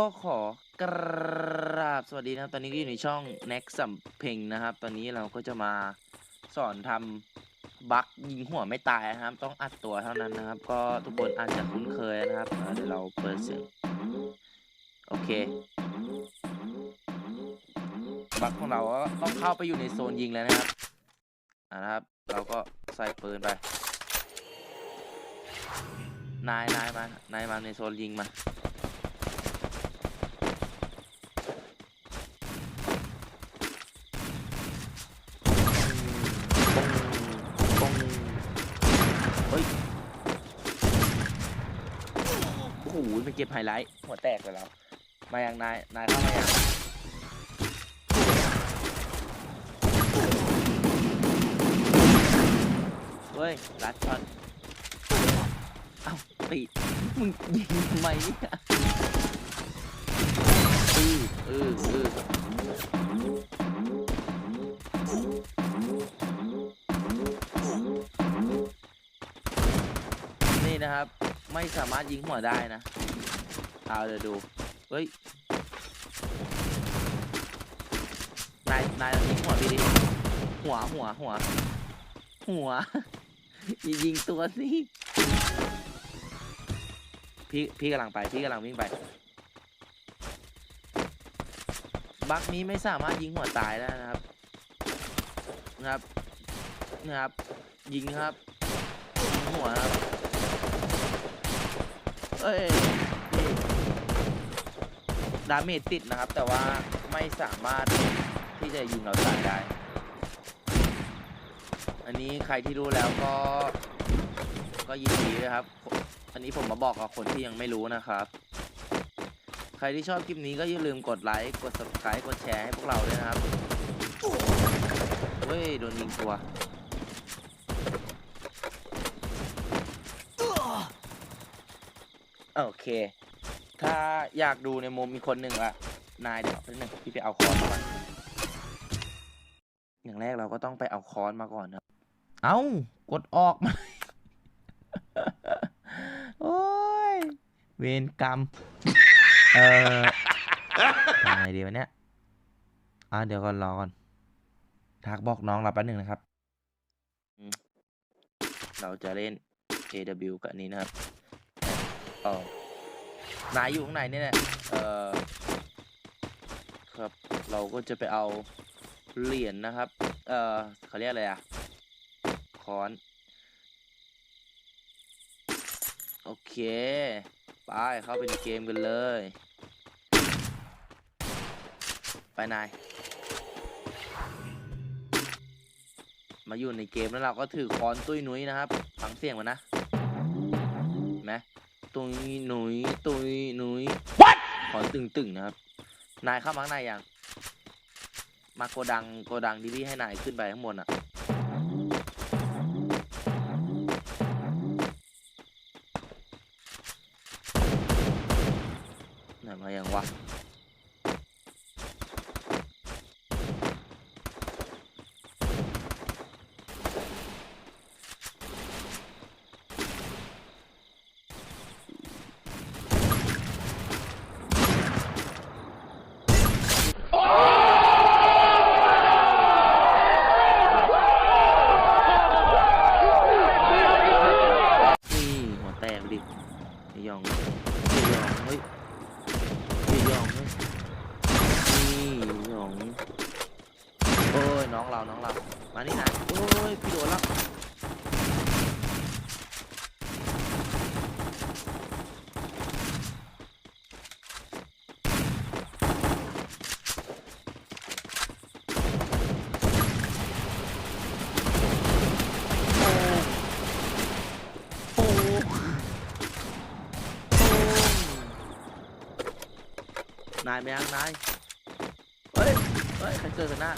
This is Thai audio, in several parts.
ก็ขอกราบสวัสดีนะครับ ตอนนี้ก็อยู่ในช่อง Next สัมเพงนะครับ ตอนนี้เราก็จะมาสอนทำบั๊กยิงหัวไม่ตายนะครับ ต้องอัดตัวเท่านั้นนะครับ ก็ทุกคนอาจจะคุ้นเคยนะครับเดี๋ยวเราเปิดเสียงโอเค บั๊กของเราก็ต้องเข้าไปอยู่ในโซนยิงแล้วนะครับอ่านะครับ เราก็ใส่ปืนไป นายนายมานายมาในโซนยิงมา ปงเฮ้ย โอ้โหเป็นเก็บไฮไลท์หัวแตกไปแล้ว มาอย่างนาย นายเข้ามายังเฮ้ย รัดช็อตเอ้าติมึงยิงทำไมเนี่ยอืออืออือ ไม่สามารถยิงหัวได้นะเอาเดี๋ยวดู เฮ้ย นาย นายยิงหัวพี่ดิ หัวหัวหัว หัว ยิงตัวสิพี่ พี่กำลังไป พี่กำลังวิ่งไป บักนี้ไม่สามารถยิงหัวตายได้นะครับ นะครับ นะครับ ยิงครับ หัวครับ เอ้ยดาเมจติดนะครับ แต่ว่าไม่สามารถที่จะยิงเราตายได้ อันนี้ใครที่รู้แล้วก็ ก็ยินดีนะครับ อันนี้ผมมาบอกกับคนที่ยังไม่รู้นะครับ ใครที่ชอบคลิปนี้ก็อย่าลืมกดไลค์กด subscribe กดแชร์ให้พวกเราด้วยนะครับเฮ้ย โดนยิงตัว โอเค ถ้าอยากดูในมุมมีคนหนึ่งละนายเดี๋ยวแป๊บนึงพี่ไปเอาค้อนมาก่อนอย่างแรกเราก็ต้องไปเอาค้อนมาก่อนนะเอ้ากดออกมา โอ้ย เวรกรรม เออทำไงดีวะเนี่ย อะเดี๋ยวก่อนรอก่อน ทักบอกน้องเราแป๊บหนึ่งนะครับอืมเราจะเล่น AW กับอันนี้นะครับ ออนายอยู่ข้างในเนี่ยแหละเออครับเราก็จะไปเอาเหรียญนะครับ เออเขาเรียกอะไรอะค้อน โอเค ไปเข้าไปในเกมกันเลย ไปนาย มาอยู่ในเกมแล้วเราก็ถือค้อนตุ้ยนุ้ยนะครับ ฟังเสียงมันนะ ตุยหนุยตุยหนุย What ขอตึงตึงๆนะครับ นายเข้ามาข้างในยัง มาโกดังโกดังที่พี่ให้นายขึ้นไปข้างบนอะ อ้ยพี่โดนแล้วนายไปยังนาย เฮ้ย เฮ้ย ใครเกิดกันหน้า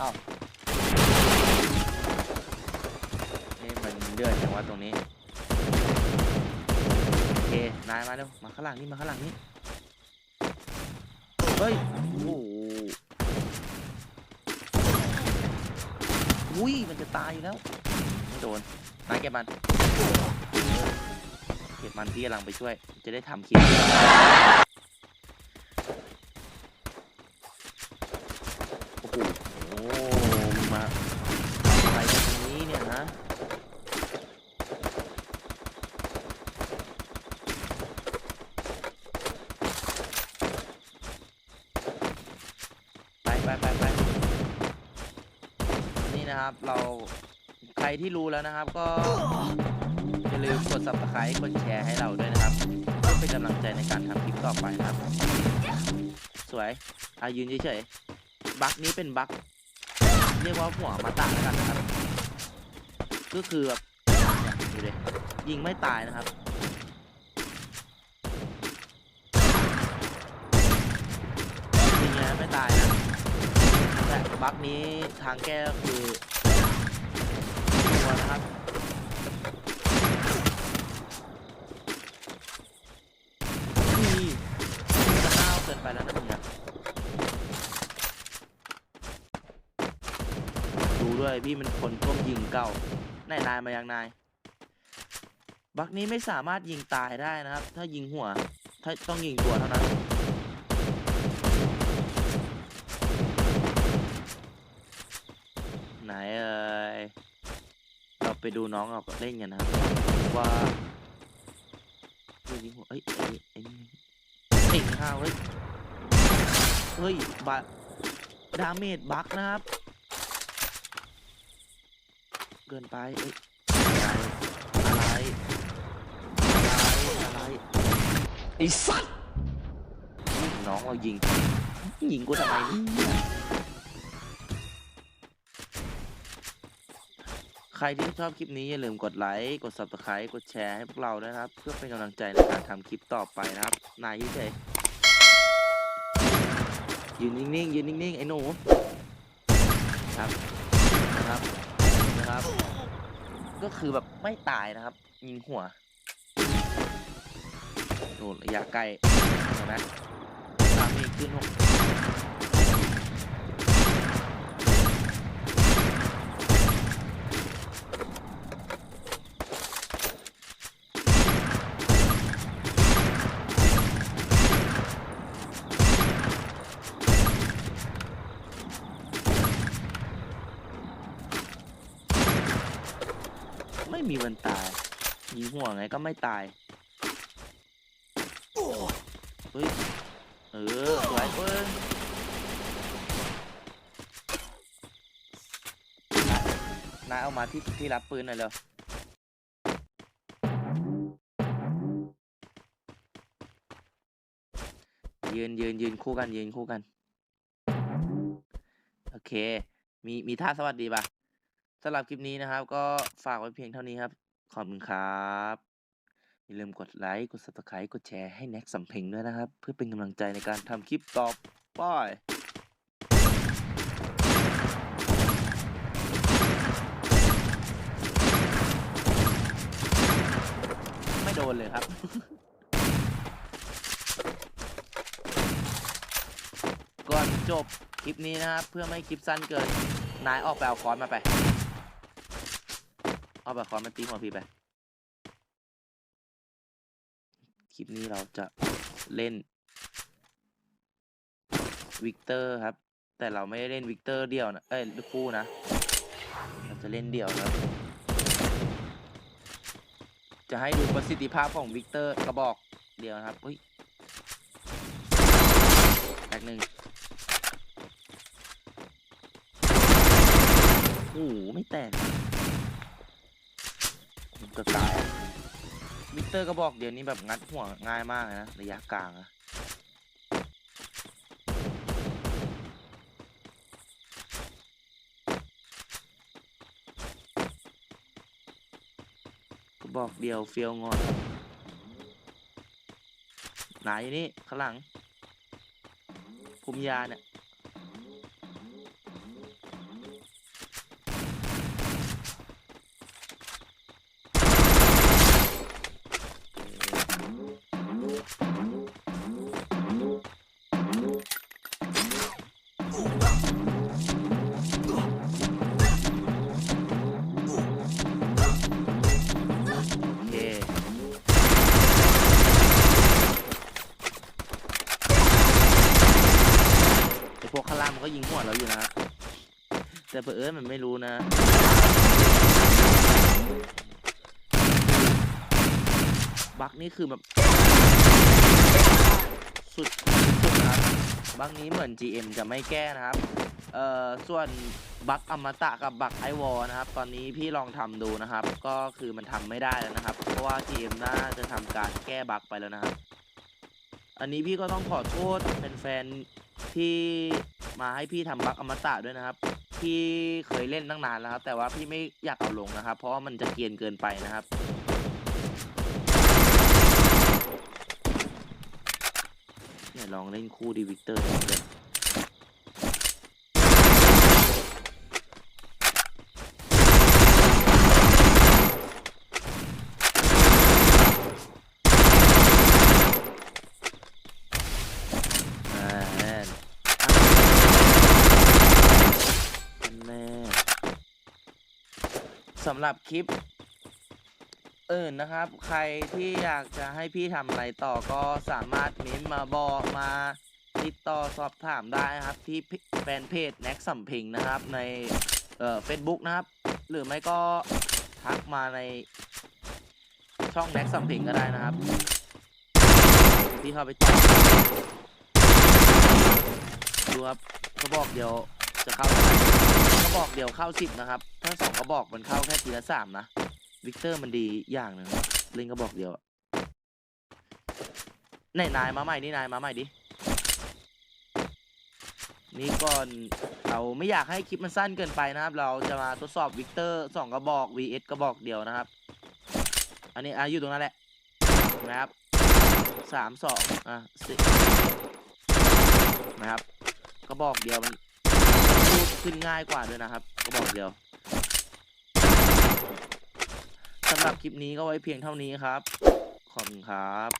อ้านี่ เดือดจังวะตรงนี้โอเคนายมาเร็วมาข้างหลังนี่มาข้างหลังนี่เฮ้ยโอ้โหอุ้ยมันจะตายอยู่แล้วไม่โดนนายเก็บมันโอเคจมันที่กำลังไปช่วย จะได้ทำคลิป โอ้โหโอ้มึงมาอะไรกันตรงนี้เนี่ยนะ ไปไปไปนี่นะครับเราใครที่รู้แล้วนะครับ ก็อย่าลืมกด subscribe กดแชร์ให้เราด้วยนะครับเพื่อเป็นกำลังใจในการทำคลิปต่อไปนะครับ สวยอายืนเฉยๆบั๊กนี้เป็นบั๊กเรียกว่าหัวมาตากันนะครับ ก็คือแบบยดูดิยิงไม่ตายนะครับยิงไงไม่ตายนะ แต่บั๊กนี้ทางแก้ก็คือตัวนะครับนี่จะห้าวเกินไปแล้วนะมึงอะดูด้วยพี่มันคนก้มยิงเก่านายนายมายังนาย บักนี้ไม่สามารถยิงตายได้นะครับ ถ้ายิงหัว ถ้าต้องยิงตัวเท่านั้นเอ่ยเรา ไปดูน้องเราเล่นกันนะครับว่าเฮ้ยยิงหัวเอ้ยไอ้นี่ไอ้นี่เก่งห้าวเฮ้ยเฮ้ยบัดาเมจบักนะครับ เกินไปเอ้ยอะไรอะไรอะไรไอ้สัตว์น้องเรายิงยิงกูทำไมเนี่ ใครที่ชอบคลิปนี้อย่าลืมกดไลค์ กด subscribe กดแชร์ให้พวกเราด้วยนะครับ เพื่อเป็นกำลังใจในการทำคลิปต่อไปนะครับ นายยิ่เฉยยืนนิ่งๆยืนนิ่งๆ ไอ้หนูครับนะครับนะครับ ก็คือแบบไม่ตายนะครับ ยิงหัวโดนระยะไกลเห็นไหมตามนี้ขึ้นหก ไม่มีวันตายยิงหัวไงก็ไม่ตายเฮ้ยเออสวยเว้ยนายเอามาที่ที่รับปืนหน่อยเร็วยืนยืนยืนคู่กันยืนคู่กัน โอเค มีมีท่าสวัสดีปะ สำหรับคลิปนี้นะครับ ก็ฝากไว้เพียงเท่านี้ครับ ขอบคุณครับ อย่าลืมกดไลค์ กด subscribe กดแชร์ให้แน็กสำเพ็งด้วยนะครับ เพื่อเป็นกำลังใจในการทำคลิปต่อไปไม่โดนเลยครับก่อนจบคลิปนี้นะครับ เพื่อไม่ให้คลิปสั้นเกิน นายออกไปเอาค้อนมาไป เอาไปค้อนมาตีหัวพี่ไป คลิปนี้เราจะเล่นวิกเตอร์ครับ แต่เราไม่ได้เล่นวิกเตอร์เดียวนะ เอ้ยคู่นะ เราจะเล่นเดี่ยวครับ จะให้ดูประสิทธิภาพของวิกเตอร์กระบอกเดียวนะครับอุ้ยแตกหนึ่งโอ้โหไม่แตก จะตายมิเตอร์กระบอกเดี๋ยวนี้แบบงัดหัวง่ายมากเลยนะระยะกลางอะกระบอกเดียวเฟียวงอนไหนนี่ข้างหลังภูมิยาเนี่ย ก็ยิงหัวเราอยู่นะ แต่เผอิญมันไม่รู้นะ บักนี่คือแบบ สุดสุดนะครับบักนี้เหมือน GM จะไม่แก้นะครับ เอ่อ ส่วนบักอมตะกับบักไอวอนะครับ ตอนนี้พี่ลองทำดูนะครับ ก็คือมันทำไม่ได้แล้วนะครับ เพราะว่า GM น่าจะทำการแก้บักไปแล้วนะครับ อันนี้พี่ก็ต้องขอโทษแฟนๆที่ มาให้พี่ทำบักอมตะด้วยนะครับ พี่เคยเล่นตั้งนานแล้วครับ แต่ว่าพี่ไม่อยากเอาลงนะครับ เพราะว่ามันจะเกียนเกินไปนะครับเนี่ยลองเล่นคู่ดีวิกเตอร์ดูเลยอ่าแน่นอะแน่ สำหรับคลิปอื่นนะครับ ใครที่อยากจะให้พี่ทำอะไรต่อก็สามารถม้นมาบอกมาติดต่อสอบถามได้นะครับที่แฟนเพจแน็กสัมพิงนะครับในเฟซบุ๊กนะครับ หรือไม่ก็ทักมาในช่องแน็กสัมพิงก็ได้นะครับพี่เข้าไปตอบดูครับก็บอกเดียว จะเข้าเท่าไหร่ก็บอกเดียวเข้าสิบนะครับ ถ้าสองก็บอกมันเข้าแค่ทีละสามนะ วิกเตอร์มันดีอย่างหนึ่งเล่นก็บอกเดียวไหนนายมาใหม่นี่นายมาใหม่ดิ นี่ก่อนเราไม่อยากให้คลิปมันสั้นเกินไปนะครับ เราจะมาทดสอบวิกเตอร์สองกระบอก vs กระบอกเดียวนะครับ อันนี้อะอยู่ตรงนั้นแหละนะครับสามสองอะสินะครับกระบอกเดียวมัน พูดขึ้นง่ายกว่าด้วยนะครับ ก็บอกเดียวสำหรับคลิปนี้ก็ไว้เพียงเท่านี้ครับ ขอบคุณครับ